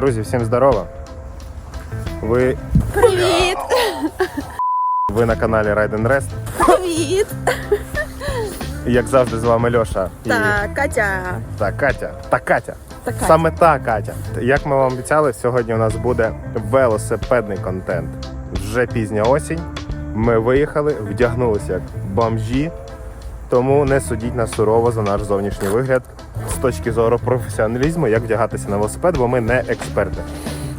Друзі, всім здорово. Ви, Привіт! ви на каналі Ride and Rest. Привіт! Як завжди, з вами Льоша і Катя. та Катя. Та Катя. Та Катя. Саме та Катя. Як ми вам обіцяли, сьогодні у нас буде велосипедний контент. Вже пізня осінь. Ми виїхали, вдягнулися як бомжі, тому не судіть нас сурово за наш зовнішній вигляд точки зору професіоналізму, як вдягатися на велосипед, бо ми не експерти.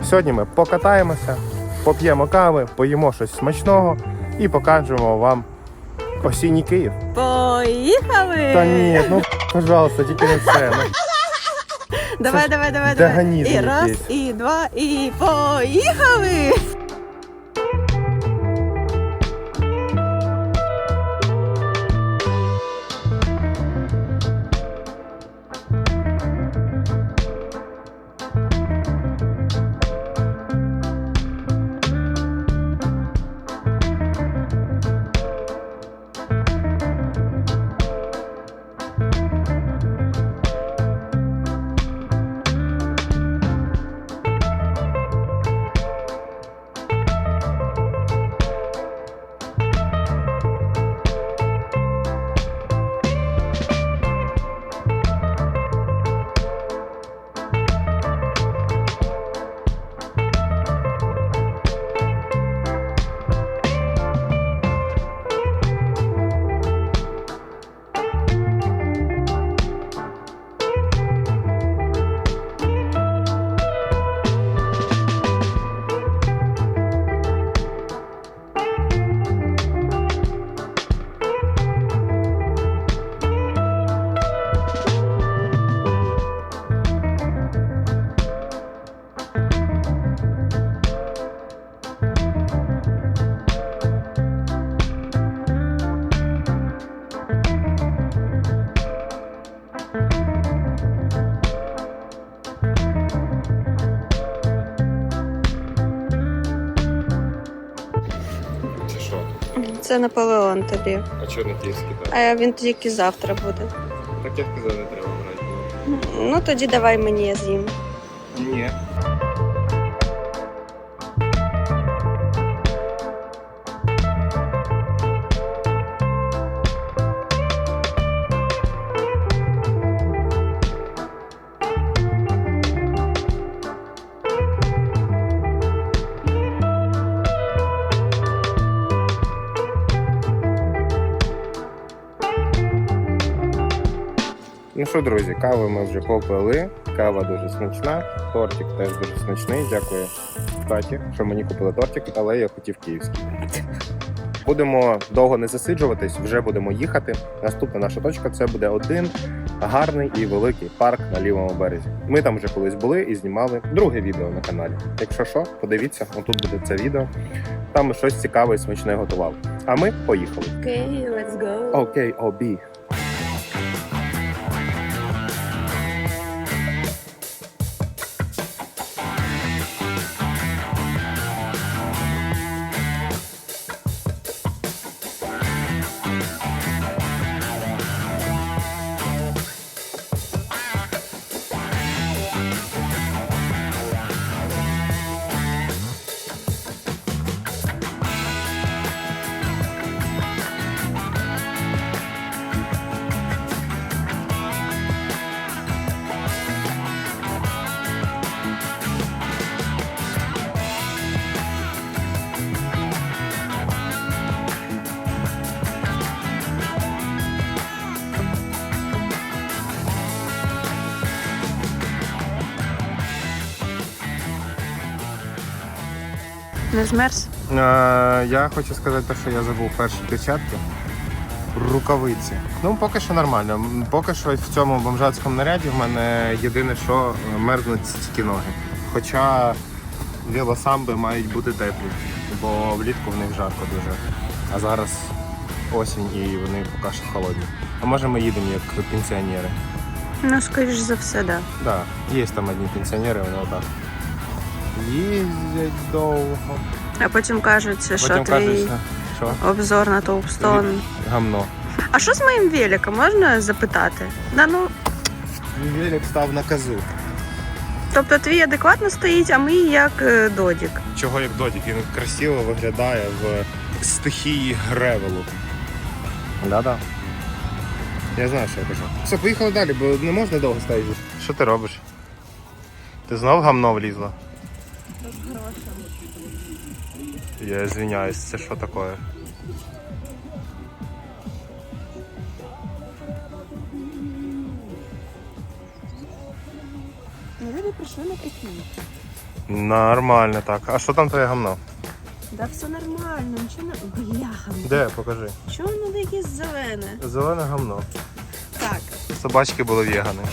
Сьогодні ми покатаємося, поп'ємо кави, поїмо щось смачного і покажемо вам осінній Київ. Поїхали! Та ні, ну пожалуйста, тільки не це. Ну, Давай, давай, давай, давай. І раз, і два, і поїхали! Це Наполеон тобі. А чого не київський так? А він тільки завтра буде. Так я сказав, не треба брати. Ну тоді давай мені я з'їм. Ні. Ну що, друзі, каву ми вже попили. Кава дуже смачна, тортик теж дуже смачний. Дякую Каті, що мені купили тортик, але я хотів київський. Будемо довго не засиджуватись, вже будемо їхати. Наступна наша точка це буде один гарний і великий парк на лівому березі. Ми там вже колись були і знімали друге відео на каналі. Якщо що, подивіться, отут буде це відео. Там щось цікаве і смачне готували. А ми поїхали. Окей, let's go. Окей, обі. Не змерз? Е, Я хочу сказати, те, що я забув перші перчатки. Рукавиці. Ну, поки що нормально. Поки що в цьому бомжацькому наряді в мене єдине, що мерзнуть тільки ноги. Хоча велосамби мають бути теплі, бо влітку в них жарко дуже. А зараз осінь і вони поки що холодні. А може ми їдемо як пенсіонери? Ну, скоріш за все, да. Так, да, є там одні пенсіонери, вони отак. Їздять довго. А потім кажуть, що Потім твій кажуть, що обзор на Тоупстон. гамно. А що з моїм великом? Можна запитати? Да ну, Велик став на козу. Тобто твій адекватно стоїть, а мій як е, додік. Чого як додік? Він красиво виглядає в стихії гревелу. Да-да. Я знаю, що я кажу. Все, поїхали далі, бо не можна довго стояти. Що ти робиш? Ти знов гамно влізла? Я извиняюсь, це що таке? Ну, люди прийшли на пікнік. Нормально так. А що там твоє гамно? Да все нормально, нічого не. Бляха. Де, покажи. Чого воно якесь зелене? Зелене гамно. Так. Собачки були вегани.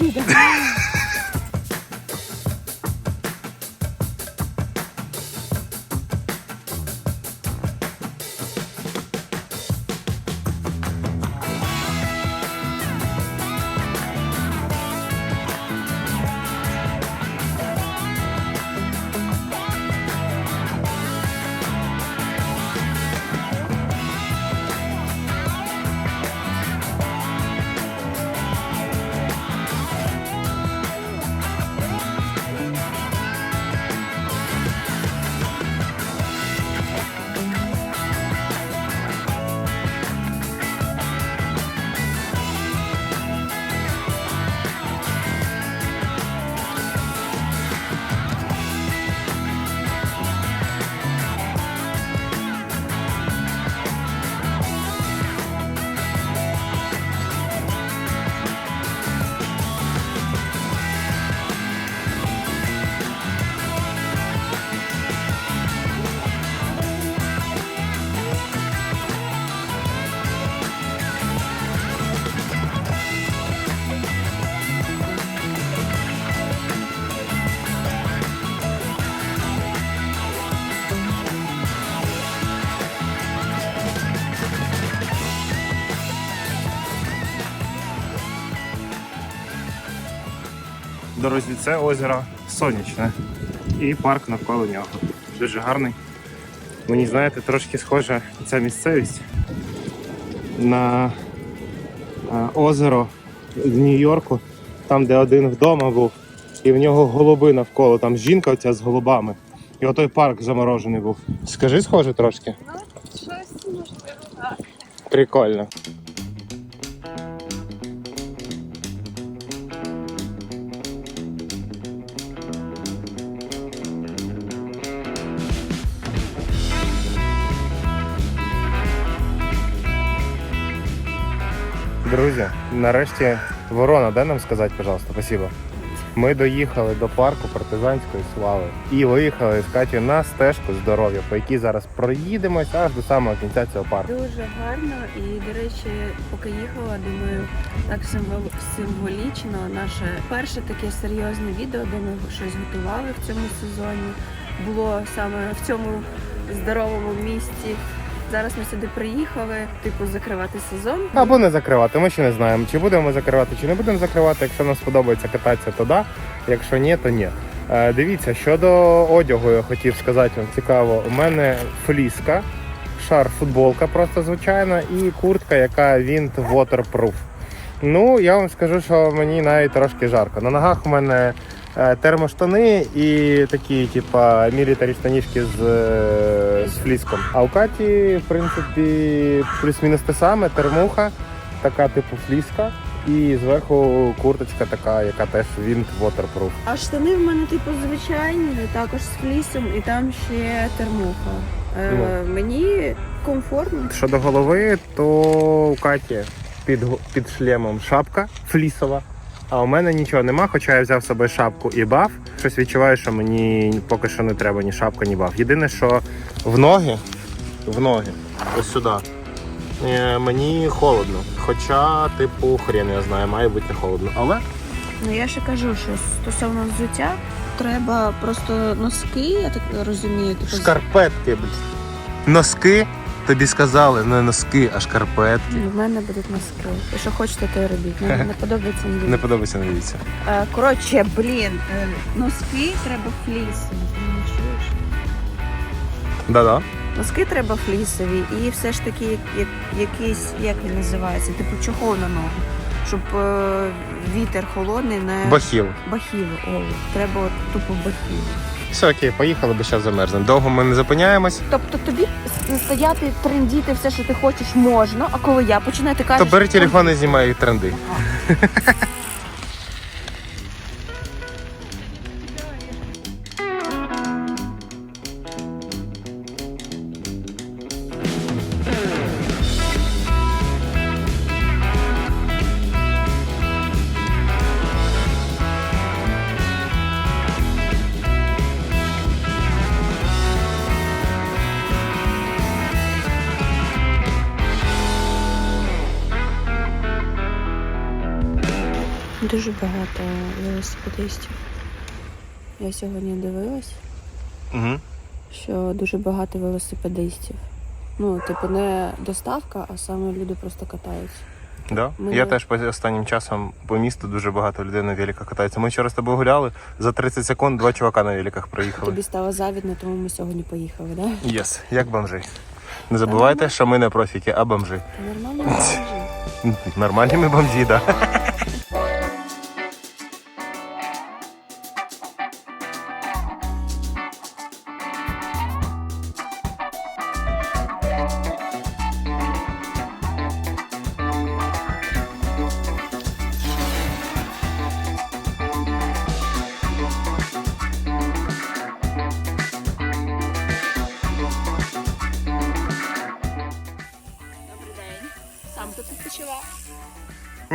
Друзі, це озеро Сонячне і парк навколо нього. Дуже гарний. Мені, знаєте, трошки схожа ця місцевість на е, озеро в Нью-Йорку, там, де один вдома був, і в нього голуби навколо, там жінка оця з голубами. І отой парк заморожений був. Скажи, схоже трошки. Прикольно. Друзі, нарешті ворона, дай нам сказати, пожалуйста, спасибо. Ми доїхали до парку партизанської слави і виїхали з Катю на стежку здоров'я, по якій зараз проїдемось аж до самого кінця цього парку. Дуже гарно і, до речі, поки їхала, думаю, так символ- символічно наше перше таке серйозне відео, де ми щось готували в цьому сезоні. Було саме в цьому здоровому місці. Зараз ми сюди приїхали, типу, закривати сезон. Або не закривати. Ми ще не знаємо, чи будемо ми закривати, чи не будемо закривати. Якщо нам сподобається кататися, то да. Якщо ні, то ні. Е, дивіться, щодо одягу, я хотів сказати вам цікаво. У мене фліска, шар, футболка просто звичайна, і куртка, яка Wind Waterproof. Ну, я вам скажу, що мені навіть трошки жарко. На ногах у мене термоштани і такі, типа, мілітарі штанішки з, е, з фліском. А у Каті, в принципі, плюс-мінус те саме, термуха, така типу фліска. І зверху курточка така, яка теж Wind Waterproof. А штани в мене, типу, звичайні, також з флісом, і там ще термуха. Е, Ну. Мені комфортно. Щодо голови, то у Каті під, під шлемом шапка флісова. А у мене нічого нема, хоча я взяв з собою шапку і баф. Щось відчуваю, що мені поки що не треба ні шапка, ні баф. Єдине, що в ноги, в ноги, ось сюди. е, Мені холодно. Хоча, типу, хрен я знаю, має бути не холодно. Але Ну я ще кажу, що стосовно взуття, треба просто носки, я так розумію, типу, шкарпетки, блін. Носки, тобі сказали, не носки, а шкарпетки. в мене будуть носки. І що хочете, то й робіть. Мені не подобається не Не подобається, не дивіться. Е, Коротше, блін, е, носки треба флісові. Ти мене чуєш? Да-да. Носки треба флісові і все ж таки як, як, якийсь, як він називається, типу чохол на ногу. щоб е, вітер холодний не Бахіл. бахіл. О, треба от тупо бахіл. Все окей, поїхали, бо зараз замерзнемо. Довго ми не зупиняємось. Тобто тобі стояти, трендіти все, що ти хочеш, можна, а коли я починаю, ти То кажеш... бери телефон і знімай тренди. Дуже багато велосипедистів. Я сьогодні дивилась, Угу. що дуже багато велосипедистів. Ну, типу, не доставка, а саме люди просто катаються. Да? Ми Я теж по- останнім часом по місту дуже багато людей на великах катаються. Ми вчора з тобою гуляли, за 30 секунд два чувака на великах проїхали. Тобі стало завідно, тому ми сьогодні поїхали, да? Єс, як бомжи. Не забувайте, що ми не профіки, а бомжи. Та Нормально скажи. Нормальні ми бомжі, да.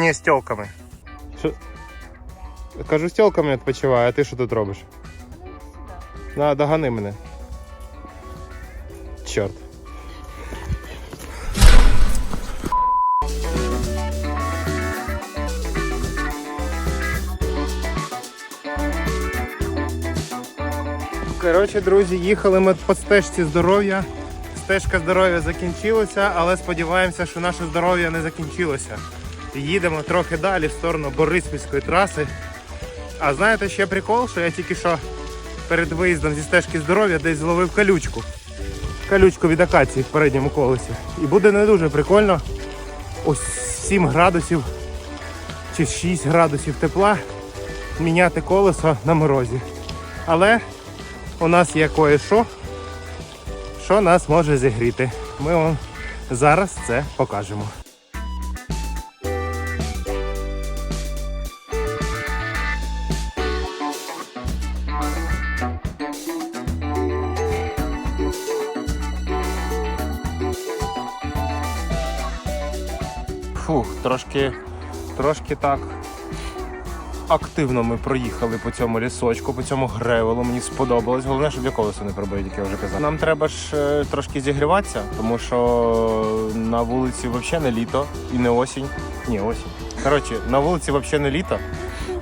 Ні, з тілками. Що? Кажу, з тілками відпочиваю, а ти що тут робиш? На, догани мене. Чорт. Коротше, друзі, їхали ми по стежці здоров'я. Стежка здоров'я закінчилася, але сподіваємося, що наше здоров'я не закінчилося. Їдемо трохи далі в сторону Бориспільської траси. А знаєте ще прикол, що я тільки що перед виїздом зі стежки здоров'я десь зловив колючку. Колючку від акації в передньому колесі. І буде не дуже прикольно. Ось 7 градусів чи 6 градусів тепла міняти колесо на морозі. Але у нас є кое-що, що нас може зігріти. Ми вам зараз це покажемо. Трошки, трошки так активно ми проїхали по цьому лісочку, по цьому гревелу. Мені сподобалось. Головне, щоб для колеса не пробив, як я вже казав. Нам треба ж е, трошки зігріватися, тому що на вулиці взагалі не літо і не осінь. Ні, осінь. Коротше, на вулиці взагалі не літо,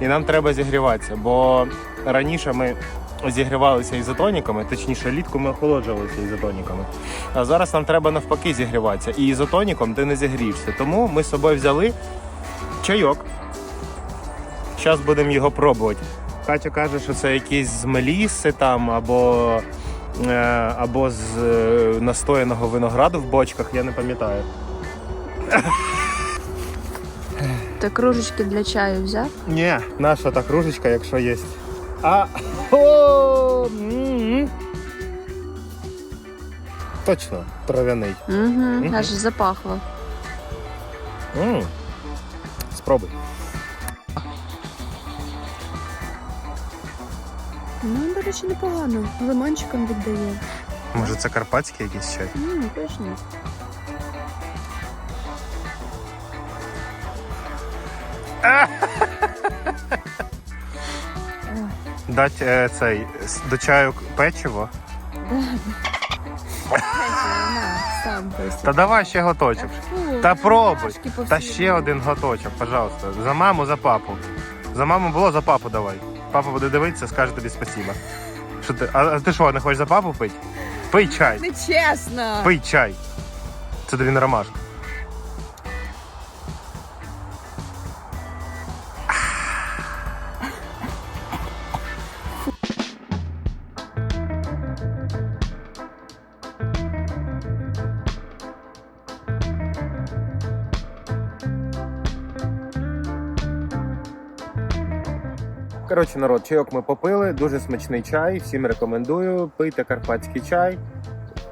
і нам треба зігріватися, бо раніше ми зігрівалися ізотоніками, точніше, літку ми охолоджувалися ізотоніками. А зараз нам треба навпаки зігріватися. І ізотоніком ти не зігрієшся. Тому ми з собою взяли чайок. Зараз будемо його пробувати. Катя каже, що це якісь з меліси там або, е, або з е, настояного винограду в бочках, я не пам'ятаю. Ти кружечки для чаю взяв? Ні, наша та кружечка, якщо є. А о, м-м. Точно, трав'яний. Угу, аж запахло. М. Спробуй. Ну, до речі, непогано. Лимончиком віддає. Може це карпатський якийсь чай? Ммм, пишно. Дать е, цей с- до чаю печиво. Сам Та давай ще готочок. Та пробуй. Та ще один готочок, пожалуйста. За маму, за папу. За маму було, за папу давай. Папа буде дивитися, скаже тобі спасіба. Що ти, а, а ти що, не хочеш за папу пити? Пий чай, Нечесно. пий чай. Це тобі не ромашка. Коротше, народ, чайок ми попили, дуже смачний чай. Всім рекомендую. Пийте карпатський чай,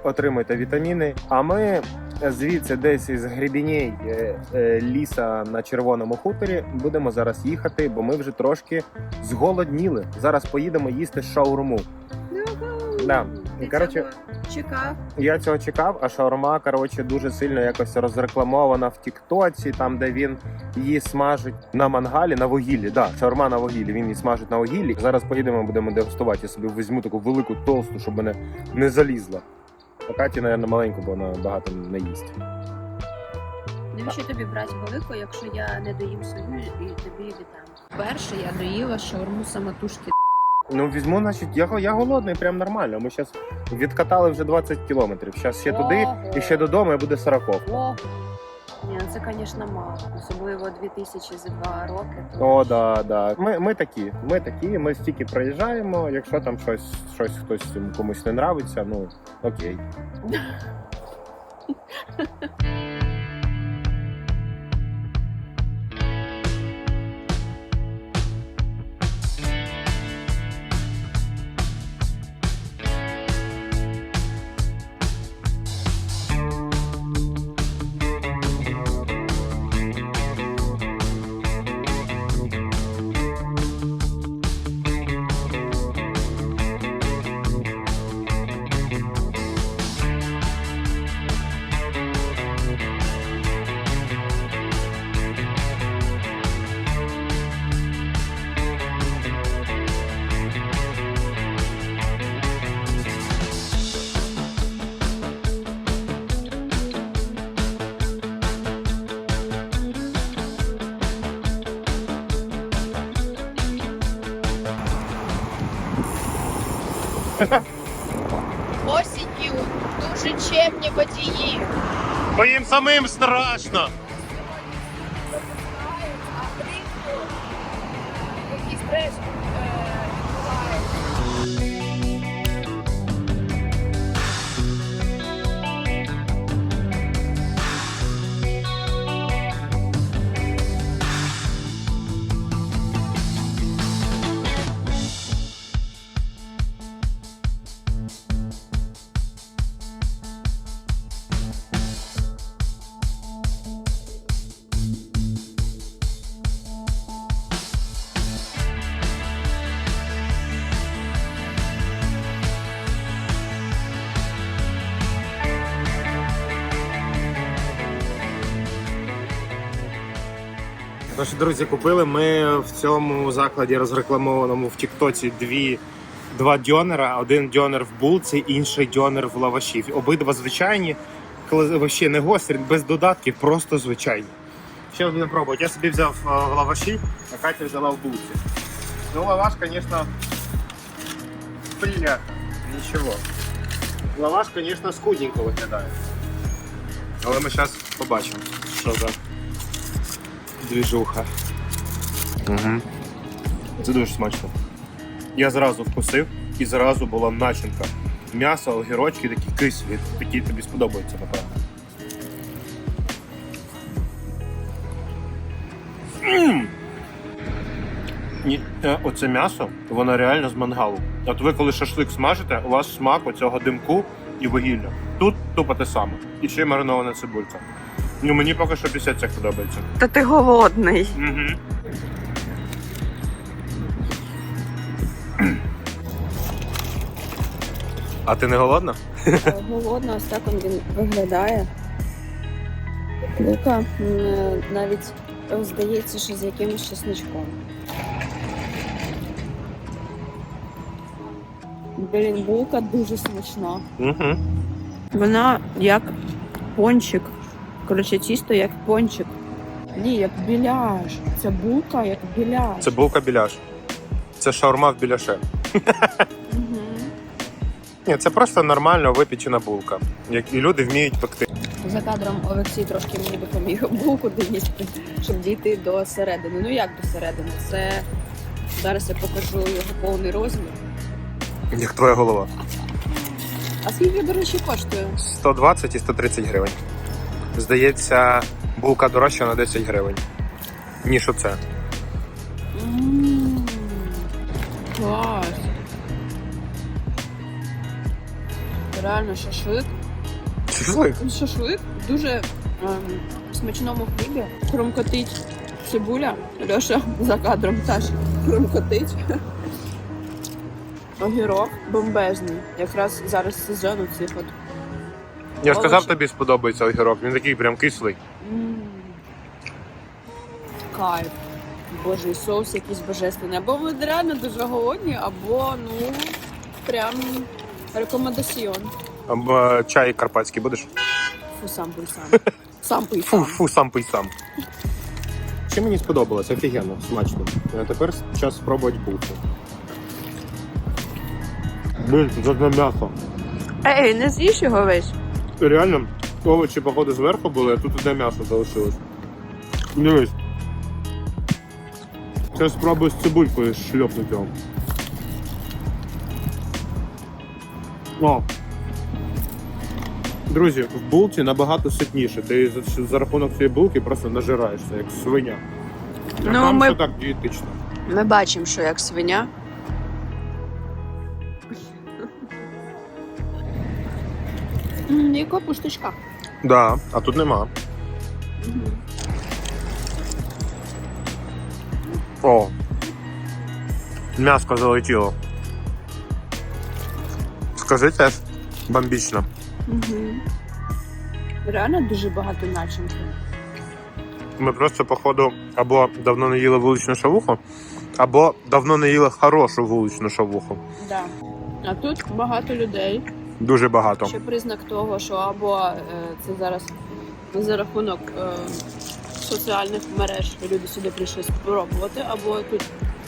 отримуйте вітаміни. А ми звідси, десь із грібіней е, е, ліса на червоному хуторі, будемо зараз їхати, бо ми вже трошки зголодніли. Зараз поїдемо їсти шаурму. Да. І, коротше, чекав. Я цього чекав, а шаурма, коротше, дуже сильно якось розрекламована в Тіктоці, там де він її смажить на мангалі на вугіллі. Да, шаурма на вугіллі. Він її смажить на вугіллі. Зараз поїдемо, будемо дегустувати. Я собі візьму таку велику толсту, щоб мене не залізла. А Каті, мабуть, маленьку, бо вона багато не їсть. Навіщо тобі брати велику, якщо я не доїм свою і тобі віддам? Перше я доїла шаурму самотужки. Ну візьму, значить, я, я голодний, прям нормально. Ми зараз відкатали вже 20 кілометрів. Зараз ще туди і ще додому і буде 40. О! Ні, ну це, звісно, мало. Особливо 2000 за два роки. то О, да, да. Ми, ми такі, ми такі, ми стільки проїжджаємо. Якщо там щось, щось хтось комусь не нравиться, ну окей. Осінню дуже чемні водії. Бо їм самим страшно. Наші друзі купили. Ми в цьому закладі розрекламованому в Тіктоці дві. Два дьонера, один дьонер в булці, інший дьонер в лаваші. Обидва звичайні, коли не гострі, без додатків, просто звичайні. Ще будемо пробувати. Я собі взяв е, в лаваші, а Катя взяла в булці. Ну, лаваш, звісно, бля, нічого. Лаваш, звісно, скудненько виглядає. Але ми зараз побачимо, що за двіжуха. Угу. Це дуже смачно. Я зразу вкусив і зразу була начинка. М'ясо, огірочки такі кислі, такі тобі сподобаються, напевно. М! Ні, е, Оце м'ясо, воно реально з мангалу. От ви коли шашлик смажите, у вас смак оцього димку і вугілля. Тут тупо те саме. І ще й маринована цибулька. Ну мені поки що після цих подобається. Та ти голодний. Угу. А ти не голодна? Голодно, ось так він виглядає. Булка м, навіть здається, що з якимось чесничком. Блін, булка дуже смачна. Угу. Вона як пончик. Коротше, тісто як пончик. Ні, як біляш. Це булка як біляш. Це булка біляш. Це шаурма в біляше. Угу. Ні, це просто нормально випічена булка. Як і люди вміють пекти. За кадром Олексій трошки мені допоміг булку доїсти, щоб дійти до середини. Ну як до середини? Це зараз я покажу його повний розмір. Як твоя голова. А скільки, до речі, коштує? 120 і 130 гривень. Здається, булка дорожча на 10 гривень. Ніж оце. М, Клас. Реально шашлик. Шашлик. Шашлик в дуже ем, смачному хлібі. Хрумкотить цибуля. Льоша за кадром теж хрумкотить. Огірок бомбезний. Якраз зараз сезон у цих от. Я ж казав, тобі сподобається огірок. Він такий прям кислий. Кайф. Боже, і соус якийсь божественний. Або ви реально дуже голодні, або ну прям рекомендаціон. Або чай карпатський будеш? Фу, сам пий сам. Сам пий Фу, сам. фу, сам пий сам. Чи мені сподобалось? Офігенно, смачно. А тепер час спробувати булку. Блін, це м'ясо. Ей, не з'їж його весь. Реально, овочі, походу, зверху були, а тут одне м'ясо залишилось. Дивись. Зараз спробую з цибулькою шльопнути його. О. Друзі, в булці набагато ситніше. Ти за, за рахунок цієї булки просто нажираєшся, як свиня. Ну, там ми- все так дієтично. Ми бачимо, що як свиня. М, І капусточка. Да, а тут нема. О. М'яско залетіло. Скажи теж бомбічно. Угу. Реально дуже багато начинки. Ми просто, походу, або давно не їли вуличну шавуху, або давно не їли хорошу вуличну шавуху. Да. А тут багато людей. Дуже багато. Ще признак того, що або е, це зараз за рахунок е, соціальних мереж люди сюди прийшли спробувати, або тут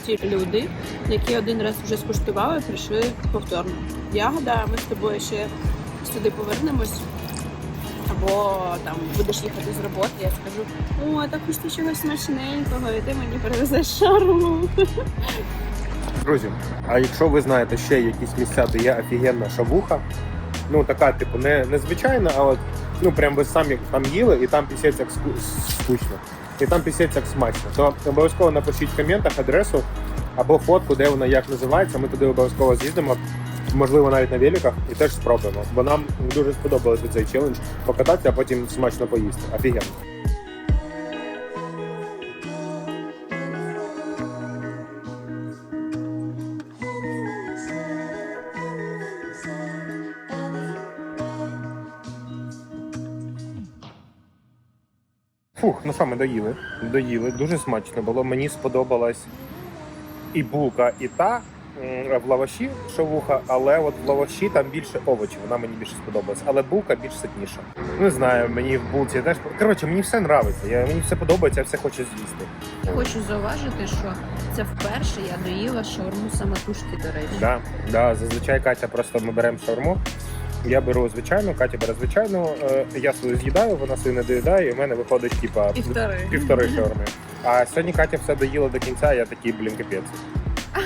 ті люди, які один раз вже скуштували, прийшли повторно. Я гадаю, ми з тобою ще сюди повернемось. Або там будеш їхати з роботи, я скажу, о, так хочеться чогось смачненького, і ти мені привезеш шарму. Друзі, а якщо ви знаєте ще якісь місця, де є офігенна шавуха, ну така, типу, не, не звичайна, а от ну прям ви самі там їли, і там пісець як ску- скучно, і там пісець як смачно, то обов'язково напишіть в коментах адресу або фотку, де вона як називається. Ми туди обов'язково з'їздимо, можливо, навіть на великах, і теж спробуємо. Бо нам дуже сподобався цей челендж покататися, а потім смачно поїсти. Офігенно. Фух, ну ми доїли. Доїли, дуже смачно було. Мені сподобалась і булка, і та в лаваші шавуха, але от в лаваші там більше овочів, вона мені більше сподобалась. Але булка більш ситніша. Не знаю, мені в булці теж. Коротше, мені все нравиться. Я, мені все подобається, я все хочу з'їсти. Хочу зауважити, що це вперше я доїла шаурму самотужки, до речі. Да, да, зазвичай Катя просто ми беремо шаурму. Я беру звичайну, Катя бере звичайну, е, я свою з'їдаю, вона свою не доїдає, і в мене виходить типа Півтори. півтори шаурми. А сьогодні Катя все доїла до кінця, а я такий, блін, капець.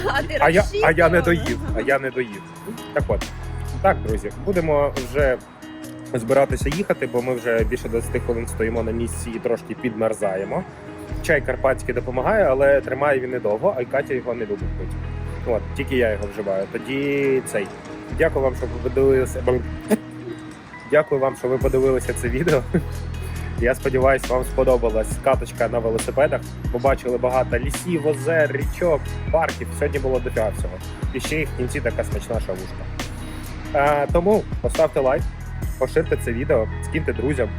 А, ти А я, а я не розчитувала? доїв. А я не доїв. Так от. Так, друзі, будемо вже збиратися їхати, бо ми вже більше 20 хвилин стоїмо на місці і трошки підмерзаємо. Чай карпатський допомагає, але тримає він недовго, а й Катя його не любить пити. От, тільки я його вживаю. Тоді цей. Дякую вам, що ви подивилися. Дякую вам, що ви подивилися це відео. Я сподіваюся, вам сподобалась каточка на велосипедах. Побачили багато лісів, озер, річок, парків. Сьогодні було дофіга всього. І ще й в кінці така смачна шавушка. Е, тому поставте лайк, поширте це відео, скиньте друзям,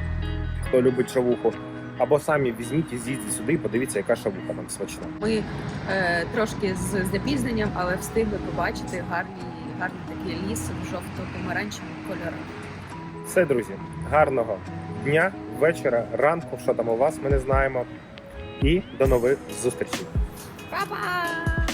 хто любить шавуху. Або самі візьміть і з'їздіть сюди і подивіться, яка шавуха нам смачна. Ми е, трошки з запізненням, але встигли побачити гарний, гарний такий ліс в жовто-помаранчевих кольорах. Все, друзі, гарного дня, вечора, ранку, що там у вас, ми не знаємо. І до нових зустрічей. Па-па!